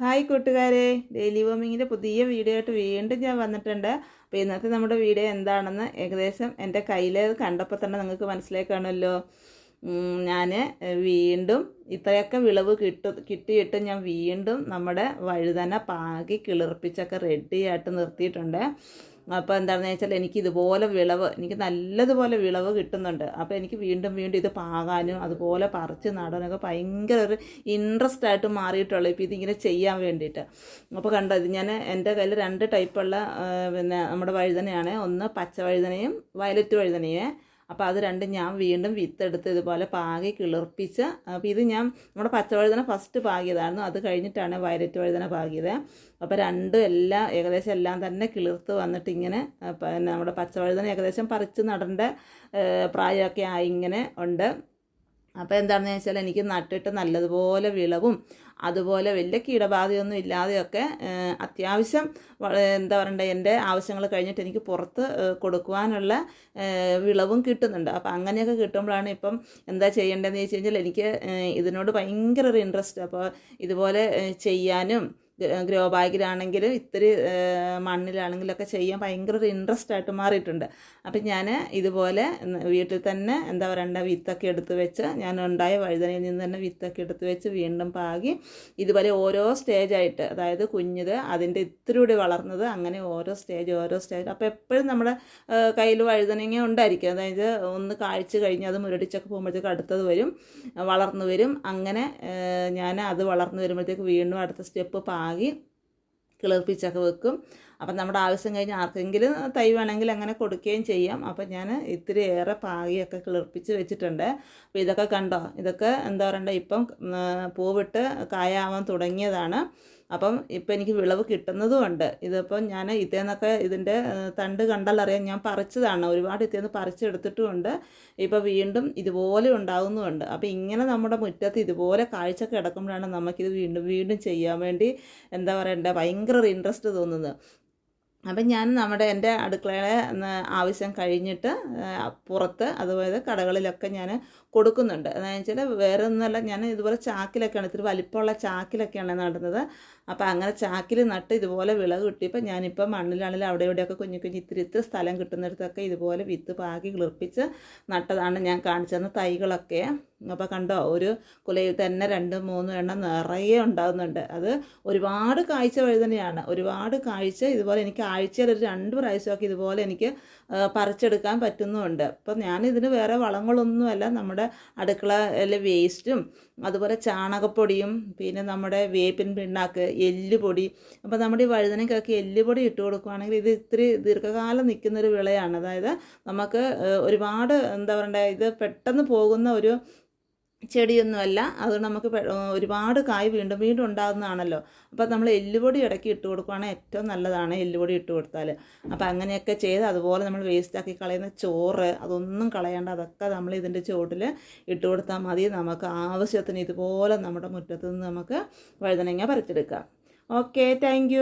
Hi കൂട്ടുകാരെ. Daily വോമിങ്ങിന്റെ പുതിയ video ആയിട്ട് വീണ്ടും ഞാൻ വന്നിട്ടുണ്ട്. അപ്പോൾ ഇന്നത്തെ നമ്മുടെ വീഡിയോ എന്താണെന്ന് ഏകദേശം എന്റെ കയ്യിൽ കണ്ടപ്പോൾ തന്നെ നിങ്ങൾക്ക് മനസ്സിലായി കാണുമല്ലോ ഞാൻ വീണ്ടും ഇത്രയൊക്കെ വിളവ് കിട്ടു കിട്ടിയിട്ട് ഞാൻ വീണ്ടും നമ്മുടെ വഴുതന പാകി കിളിർപ്പിച്ചൊക്കെ റെഡിയായിട്ട് നിർത്തിയിട്ടുണ്ട്. അപ്പോൾ എന്താണെന്ന് വെച്ചാൽ എനിക്ക് ഇതുപോലെ വിളവ് എനിക്ക് നല്ലതുപോലെ വിളവ് കിട്ടുന്നുണ്ട്. അപ്പോൾ എനിക്ക് വീണ്ടും വീണ്ടും ഇത് പാകാനും അതുപോലെ പറിച്ച് നടാനൊക്കെ ഭയങ്കര ഒരു ഇൻട്രസ്റ്റ് ആയിട്ട് മാറിയിട്ടുള്ളൂ ഇപ്പോൾ ഇതിങ്ങനെ ചെയ്യാൻ വേണ്ടിയിട്ട്. അപ്പോൾ കണ്ടത് ഞാൻ എന്റെ കയ്യിൽ രണ്ട് ടൈപ്പുള്ള പിന്നെ നമ്മുടെ വഴുതനയാണ്. ഒന്ന് പച്ച വഴുതനയും വയലറ്റ് വഴുതനയും അപ്പോൾ അത് രണ്ടും ഞാൻ വീണ്ടും വിത്തെടുത്ത് ഇതുപോലെ പാകി കിളിർപ്പിച്ച് അപ്പോൾ ഇത് ഞാൻ നമ്മുടെ പച്ചവഴുതന ഫസ്റ്റ് പാകിയതായിരുന്നു. അത് കഴിഞ്ഞിട്ടാണ് വയലറ്റ് വഴുതന പാകിയത്. അപ്പോൾ രണ്ടും എല്ലാം ഏകദേശം എല്ലാം തന്നെ കിളിർത്ത് വന്നിട്ട് ഇങ്ങനെ നമ്മുടെ പച്ചവഴുതന ഏകദേശം പറിച്ച് നടേണ്ട പ്രായമൊക്കെ ആയി ഇങ്ങനെ ഉണ്ട്. അപ്പോൾ എന്താണെന്ന് വെച്ചാൽ എനിക്ക് നട്ടിട്ട് നല്ലതുപോലെ വിളവും അതുപോലെ വലിയ കീടബാധയൊന്നും ഇല്ലാതെയൊക്കെ അത്യാവശ്യം എന്താ പറയണ്ടേ എന്റെ ആവശ്യങ്ങൾ കഴിഞ്ഞിട്ട് എനിക്ക് പുറത്ത് കൊടുക്കുവാനുള്ള വിളവും കിട്ടുന്നുണ്ട്. അപ്പോൾ അങ്ങനെയൊക്കെ കിട്ടുമ്പോഴാണ് ഇപ്പം എന്താ ചെയ്യേണ്ടതെന്ന് ചോദിച്ചു കഴിഞ്ഞാൽ എനിക്ക് ഇതിനോട് ഭയങ്കര ഒരു ഇൻട്രസ്റ്റ് അപ്പോൾ ഇതുപോലെ ചെയ്യാനും ഗ്രോ ബാഗിലാണെങ്കിലും ഇത്തിരി മണ്ണിലാണെങ്കിലൊക്കെ ചെയ്യാൻ ഭയങ്കര ഒരു ഇൻട്രസ്റ്റ് ആയിട്ട് മാറിയിട്ടുണ്ട്. അപ്പം ഞാൻ ഇതുപോലെ വീട്ടിൽ തന്നെ എന്താ പറയണ്ട വിത്തൊക്കെ എടുത്ത് വെച്ച് ഞാൻ ഉണ്ടായ വഴുതനയിൽ നിന്ന് തന്നെ വിത്തൊക്കെ എടുത്ത് വെച്ച് വീണ്ടും പാകി ഇതുപോലെ ഓരോ സ്റ്റേജായിട്ട് അതായത് കുഞ്ഞത് അതിന്റെ ഇത്തിരി കൂടി വളർന്നത് അങ്ങനെ ഓരോ സ്റ്റേജ് ഓരോ സ്റ്റേജ് അപ്പോൾ എപ്പോഴും നമ്മുടെ കയ്യിൽ വഴുതനങ്ങ ഉണ്ടായിരിക്കും. അതായത് ഒന്ന് കാഴ്ച കഴിഞ്ഞ് അത് മുരടിച്ചൊക്കെ പോകുമ്പോഴത്തേക്ക് അടുത്തത് വരും വളർന്നു വരും. അങ്ങനെ ഞാൻ അത് വളർന്നു വരുമ്പോഴത്തേക്ക് വീണ്ടും അടുത്ത സ്റ്റെപ്പ് പാകി കിളിർപ്പിച്ചൊക്കെ വെക്കും. അപ്പം നമ്മുടെ ആവശ്യം കഴിഞ്ഞ് ആർക്കെങ്കിലും തൈ വേണമെങ്കിൽ അങ്ങനെ കൊടുക്കുകയും ചെയ്യാം. അപ്പം ഞാൻ ഇത്തിരി ഏറെ പാകിയൊക്കെ കിളിർപ്പിച്ച് വെച്ചിട്ടുണ്ട്. അപ്പോൾ ഇതൊക്കെ കണ്ടോ? ഇതൊക്കെ എന്താ പറയണ്ടേ? ഇപ്പം പൂവിട്ട് കായാവാൻ തുടങ്ങിയതാണ്. അപ്പം ഇപ്പം എനിക്ക് വിളവ് കിട്ടുന്നതുമുണ്ട് ഇതിപ്പം ഞാൻ ഇതേന്നൊക്കെ ഇതിന്റെ തണ്ട് കണ്ടാൽ അറിയാം ഞാൻ പറിച്ചതാണ്. ഒരുപാട് ഇതേന്ന് പറിച്ചെടുത്തിട്ടുമുണ്ട് ഇപ്പോൾ വീണ്ടും ഇതുപോലെ ഉണ്ടാകുന്നുമുണ്ട് അപ്പോൾ ഇങ്ങനെ നമ്മുടെ മുറ്റത്ത് ഇതുപോലെ കാഴ്ച കിടക്കുമ്പോഴാണ് നമുക്കിത് വീണ്ടും വീണ്ടും ചെയ്യാൻ വേണ്ടി എന്താ പറയണ്ടേ? ഭയങ്കര ഇൻട്രസ്റ്റ് തോന്നുന്നത്. അപ്പം ഞാൻ നമ്മുടെ എന്റെ അടുക്കളയുടെ ആവശ്യം കഴിഞ്ഞിട്ട് പുറത്ത് അതുപോലെ കടകളിലൊക്കെ ഞാൻ കൊടുക്കുന്നുണ്ട്. എന്താണെന്ന് വെച്ചാൽ വേറെ ഒന്നുമല്ല ഞാൻ ഇതുപോലെ ചാക്കിലൊക്കെയാണ് ഇത്തിരി വലിപ്പമുള്ള ചാക്കിലൊക്കെയാണ് നടുന്നത്. അപ്പോൾ അങ്ങനെ ചാക്കിൽ നട്ട് ഇതുപോലെ വിളവ് കിട്ടിയപ്പോൾ ഞാനിപ്പോൾ മണ്ണിലാണെങ്കിലും അവിടെ ഇവിടെയൊക്കെ കുഞ്ഞു കുഞ്ഞു ഇത്തിരി ഇത്തിരി സ്ഥലം കിട്ടുന്നിടത്തൊക്കെ ഇതുപോലെ വിത്ത് പാകി കിളിർപ്പിച്ച് നട്ടതാണ് ഞാൻ കാണിച്ചു തന്ന തൈകളൊക്കെ. അപ്പോൾ കണ്ടോ ഒരു കുലയിൽ തന്നെ രണ്ട് മൂന്ന് എണ്ണം നിറയെ ഉണ്ടാകുന്നുണ്ട്. അത് ഒരുപാട് കാഴ്ച വഴി തന്നെയാണ്. ഒരുപാട് കാഴ്ച ഇതുപോലെ എനിക്ക് ആഴ്ചയിൽ ഒരു രണ്ട് പ്രാവശ്യമൊക്കെ ഇതുപോലെ എനിക്ക് പറിച്ചെടുക്കാൻ പറ്റുന്നുമുണ്ട് അപ്പം ഞാനിതിന് വേറെ വളങ്ങളൊന്നുമല്ല. നമ്മുടെ അടുക്കളയിലെ വേസ്റ്റും അതുപോലെ ചാണകപ്പൊടിയും പിന്നെ നമ്മുടെ വേപ്പിൻ പിണ്ണാക്ക് എല്ലുപൊടി. അപ്പോൾ നമ്മുടെ ഈ വഴുതനയ്ക്കൊക്കെ എല്ലുപൊടി ഇട്ട് കൊടുക്കുകയാണെങ്കിൽ ഇത് ഇത്തിരി ദീർഘകാലം നിൽക്കുന്നൊരു വിളയാണ്. അതായത് നമുക്ക് ഒരുപാട് എന്താ പറയണ്ടേ ഇത് പെട്ടെന്ന് പോകുന്ന ഒരു ചെടിയൊന്നുമല്ല. അത് നമുക്ക് ഒരുപാട് കായ് വീണ്ടും വീണ്ടും ഉണ്ടാകുന്നതാണല്ലോ. അപ്പോൾ നമ്മൾ എല്ലുപൊടി ഇടയ്ക്ക് ഇട്ട് കൊടുക്കുകയാണെങ്കിൽ ഏറ്റവും നല്ലതാണ് എല്ലുപൊടി ഇട്ട് കൊടുത്താൽ അപ്പോൾ അങ്ങനെയൊക്കെ ചെയ്ത് അതുപോലെ നമ്മൾ വേസ്റ്റാക്കി കളയുന്ന ചോറ് അതൊന്നും കളയേണ്ട അതൊക്കെ നമ്മൾ ഇതിന്റെ ചുവട്ടിൽ ഇട്ട് കൊടുത്താൽ മതി. നമുക്ക് ആവശ്യത്തിന് ഇതുപോലെ നമ്മുടെ മുറ്റത്ത് നിന്ന് നമുക്ക് വഴുതനങ്ങ പറിച്ചെടുക്കാം. Okay thank